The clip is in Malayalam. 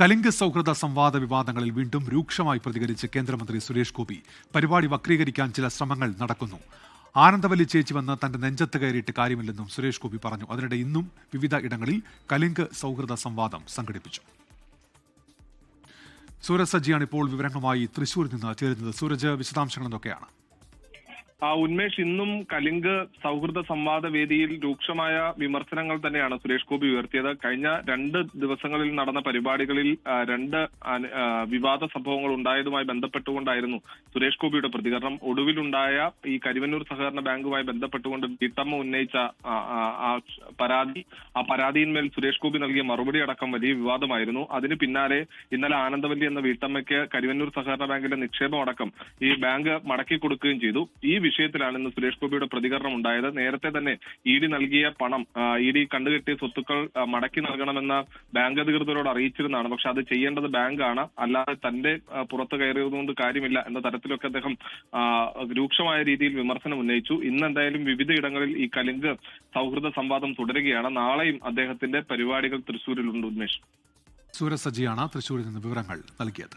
കലിംഗ സൗഹൃദ സംവാദ വിവാദങ്ങളിൽ വീണ്ടും രൂക്ഷമായി പ്രതികരിച്ച് കേന്ദ്രമന്ത്രി സുരേഷ് ഗോപി പരിപാടി വക്രീകരിക്കാൻ ചില ശ്രമങ്ങൾ നടക്കുന്നു. ആനന്ദവല്ലി ചേച്ചി വന്ന് തന്റെ നെഞ്ചത്ത് കയറിയിട്ട് കാര്യമില്ലെന്നും സുരേഷ് ഗോപി പറഞ്ഞു. അതിനിടെ ഇന്നും വിവിധ ഇടങ്ങളിൽ കലിംഗ സൗഹൃദ സംവാദം സംഘടിപ്പിച്ചു. സൂരജ് സജ്ജിയാണ് ഇപ്പോൾ വിവരങ്ങളുമായി തൃശൂരിൽ നിന്ന് ചേരുന്നത്. സൂരജ് വിശദാംശങ്ങൾ എന്തൊക്കെയാണ് ആ ഉന്മേഷ് ഇന്നും കലിംഗ് സൗഹൃദ സംവാദ വേദിയിൽ രൂക്ഷമായ വിമർശനങ്ങൾ തന്നെയാണ് സുരേഷ് ഗോപി ഉയർത്തിയത്. കഴിഞ്ഞ രണ്ട് ദിവസങ്ങളിൽ നടന്ന പരിപാടികളിൽ രണ്ട് വിവാദ സംഭവങ്ങൾ ഉണ്ടായതുമായി ബന്ധപ്പെട്ടുകൊണ്ടായിരുന്നു സുരേഷ് ഗോപിയുടെ പ്രതികരണം. ഒടുവിലുണ്ടായ ഈ കരിവന്നൂർ സഹകരണ ബാങ്കുമായി ബന്ധപ്പെട്ടുകൊണ്ട് വീട്ടമ്മ ഉന്നയിച്ച പരാതി ആ പരാതിയിന്മേൽ സുരേഷ് ഗോപി നൽകിയ മറുപടി അടക്കം വലിയ വിവാദമായിരുന്നു. അതിന് പിന്നാലെ ഇന്നലെ ആനന്ദവല്ലി എന്ന വീട്ടമ്മയ്ക്ക് കരിവന്നൂർ സഹകരണ ബാങ്കിന്റെ നിക്ഷേപം അടക്കം ഈ ബാങ്ക് മടക്കി കൊടുക്കുകയും ചെയ്തു. ഈ വിഷയത്തിലാണ് ഇന്ന് സുരേഷ് ഗോപിയുടെ പ്രതികരണം ഉണ്ടായത്. നേരത്തെ തന്നെ ഇ ഡി നൽകിയ പണം ഇ ഡി കണ്ടുകെട്ടിയ സ്വത്തുക്കൾ മടക്കി നൽകണമെന്ന ബാങ്ക് അധികൃതരോട് അറിയിച്ചിരുന്നതാണ്. പക്ഷെ അത് ചെയ്യേണ്ടത് ബാങ്കാണ്. അല്ലാതെ തന്റെ പുറത്ത് കയറിയതുകൊണ്ട് കാര്യമില്ല എന്ന തരത്തിലൊക്കെ അദ്ദേഹം രൂക്ഷമായ രീതിയിൽ വിമർശനം ഉന്നയിച്ചു. ഇന്ന് എന്തായാലും വിവിധ ഇടങ്ങളിൽ ഈ കലിംഗ് സൗഹൃദ സംവാദം തുടരുകയാണ്. നാളെയും അദ്ദേഹത്തിന്റെ പരിപാടികൾ തൃശ്ശൂരിലുണ്ട് ഉന്മേഷ്. സൂരസജിയാണ് തൃശൂരിൽ നിന്ന് വിവരങ്ങൾ നൽകിയത്.